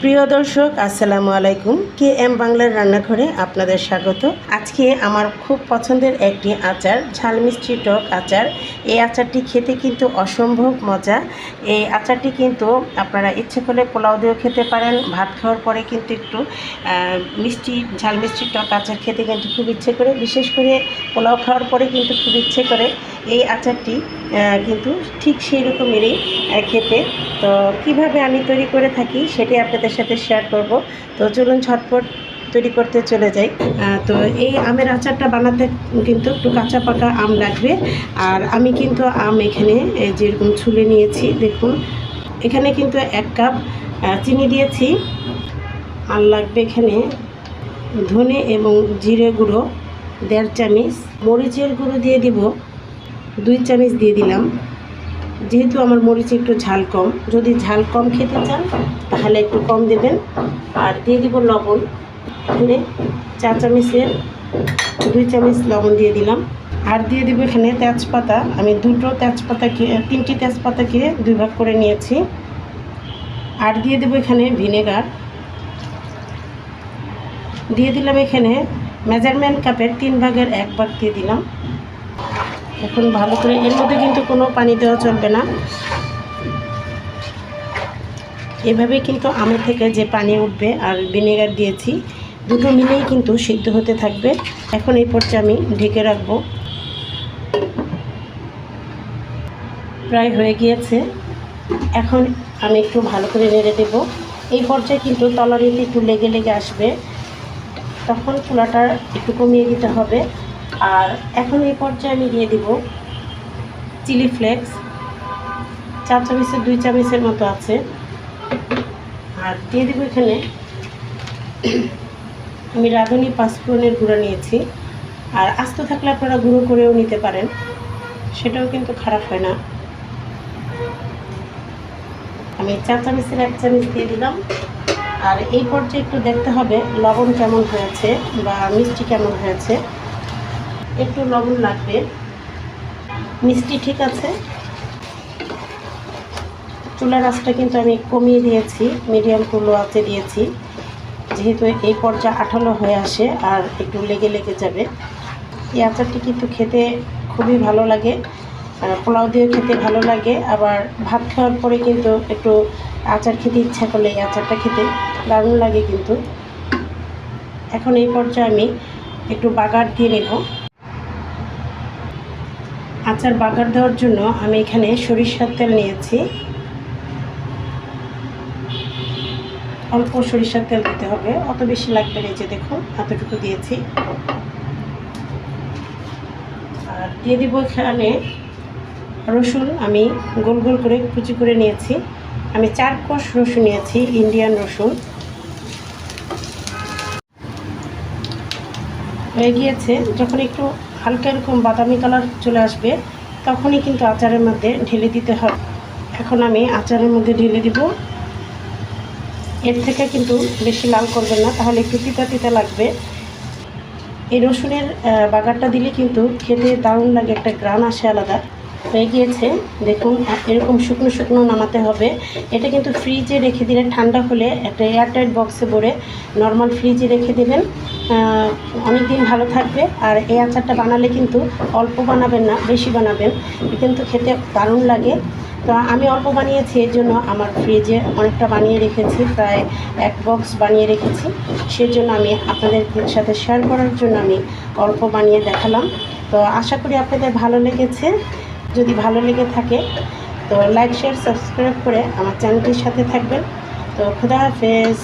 প্রিয় দর্শক, আসসালামু আলাইকুম। কে এম বাংলার রান্নাঘরে আপনাদের স্বাগত। আজকে আমার খুব পছন্দের একটি আচার, ঝাল মিষ্টি টক আচার। এই আচারটি খেতে কিন্তু অসম্ভব মজা। এই আচারটি কিন্তু আপনারা ইচ্ছে করলে পোলাও দিয়েও খেতে পারেন, ভাত খাওয়ার পরে কিন্তু একটু মিষ্টি, ঝাল মিষ্টি টক আচার খেতে কিন্তু খুব ইচ্ছে করে। বিশেষ করে পোলাও খাওয়ার পরে কিন্তু খুব ইচ্ছে করে। এই আচারটি কিন্তু ঠিক সেই রকমেরই খেতে। তো কীভাবে আমি তৈরি করে থাকি সেটি আপনাদের সাথে শেয়ার করব। তো চলুন ঝটপট তৈরি করতে চলে যাই। তো এই আমের আচারটা বানাতে কিন্তু একটু কাঁচা পাকা আম লাগবে। আর আমি কিন্তু আম এখানে যেরকম ছুলে নিয়েছি, দেখুন। এখানে কিন্তু এক কাপ চিনি দিয়েছি। আর লাগবে এখানে ধনে এবং জিরে গুঁড়ো, দেড় চামচ। মরিচের গুঁড়ো দিয়ে দিব। দুই চামচ দিয়ে দিলাম। যেহেতু আমার মরিচ একটু ঝাল কম, যদি ঝাল কম খেতে চান, তাহলে একটু কম দেবেন। আর দিয়ে দিব লবণ। এখানে চা চামচের, দুই চামচ লবণ দিয়ে দিলাম। আর দিয়ে দিব এখানে তেজপাতা। আমি দুটো তেজপাতা তিনটি তেজপাতাকে দুই ভাগ করে নিয়েছি। আর দিয়ে দেবো এখানে ভিনেগার। দিয়ে দিলাম এখানে মেজারমেন্ট কাপের তিন ভাগের এক ভাগ দিয়ে দিলাম। এখন ভালো করে, এর মধ্যে কিন্তু কোনো পানি দেওয়া চলবে না। এভাবে কিন্তু আমের থেকে যে পানি উঠবে আর ভিনেগার দিয়েছি, দুটো মিলেই কিন্তু সিদ্ধ হতে থাকবে। এখন এই পর্যায়ে আমি ঢেকে রাখব। প্রায় হয়ে গিয়েছে। এখন আমি একটু ভালো করে নেড়ে দেব। এই পর্যায়ে কিন্তু তলারিতে একটু লেগে লেগে আসবে। তখন চুলাটা একটু কমিয়ে দিতে হবে। আর এখন এই পর্যায়ে আমি দিয়ে দিব চিলি ফ্লেক্স। চার চামচের দুই চামচের মতো আছে। আর দিয়ে দিব এখানে আমি রাঁধুনি পাঁচফোড়নের গুঁড়ো নিয়েছি। আর আস্ত থাকলে আপনারা গুঁড়ো করেও নিতে পারেন। সেটাও কিন্তু খারাপ হয় না। আমি চার চামচের এক চামচ দিয়ে দিলাম। আর এই পর্যায়ে একটু দেখতে হবে লবণ কেমন হয়েছে বা মিষ্টি কেমন হয়েছে। একটু লবণ লাগবে। মিষ্টি ঠিক আছে। চুলার আঁচটা কিন্তু আমি কমিয়ে দিয়েছি মিডিয়াম টু লো আঁচে দিয়েছি। যেহেতু এই পর্যায়ে আঠালো হয়ে আসে আর একটু লেগে লেগে যাবে। এই আচারটি কিন্তু খেতে খুবই ভালো লাগে। পোলাও দিয়েও খেতে ভালো লাগে। আবার ভাত খাওয়ার পরে কিন্তু একটু আচার খেতে ইচ্ছা করলে এই আচারটা খেতে দারুণ লাগে কিন্তু। এখন এই পর্যায়ে আমি একটু বাগার দিয়ে নেব। আচার বাগার দেওয়ার জন্য আমি এখানে সরিষার তেল নিয়েছি। অল্প সরিষার তেল দিতে হবে, অত বেশি লাগবে না যে দেখুন, এতটুকু দিয়েছি। আর দিয়ে দিব এখানে রসুন, আমি গোল গোল করে কুচি করে নিয়েছি। আমি চার কোষ রসুন নিয়েছি, ইন্ডিয়ান রসুন। হয়ে গিয়েছে, যখন একটু হালকা এরকম বাদামি কালার চলে আসবে, তখনই কিন্তু আচারের মধ্যে ঢেলে দিতে হবে। এখন আমি আচারের মধ্যে ঢেলে দিব। এর থেকে কিন্তু বেশি লাল করবেন না, তাহলে একটু তিতা তিতা লাগবে। এই রসুনের বাগারটা দিলে কিন্তু খেতে দারুণ লাগে, একটা গ্রান আসে আলাদা। হয়ে গিয়েছে। দেখুন এরকম শুকনো শুকনো নামাতে হবে। এটা কিন্তু ফ্রিজে রেখে দিলে ঠান্ডা হলে একটা এয়ারটাইট বক্সে ভরে নর্মাল ফ্রিজে রেখে দেবেন। অনেক দিন ভালো থাকবে। আর এই আচারটা বানালে কিন্তু অল্প বানাবেন না, বেশি বানাবেন। কিন্তু খেতে দারুণ লাগে। তো আমি অল্প বানিয়েছি, এর জন্য আমার ফ্রিজে অনেকটা বানিয়ে রেখেছি। প্রায় এক বক্স বানিয়ে রেখেছি। সেজন্য আমি আপনাদের সাথে শেয়ার করার জন্য আমি অল্প বানিয়ে দেখালাম। তো আশা করি আপনাদের ভালো লেগেছে। যদি ভালো লেগে থাকে, তো লাইক শেয়ার সাবস্ক্রাইব করে আমার চ্যানেলটির সাথে থাকবেন। তো খুদা হাফেজ।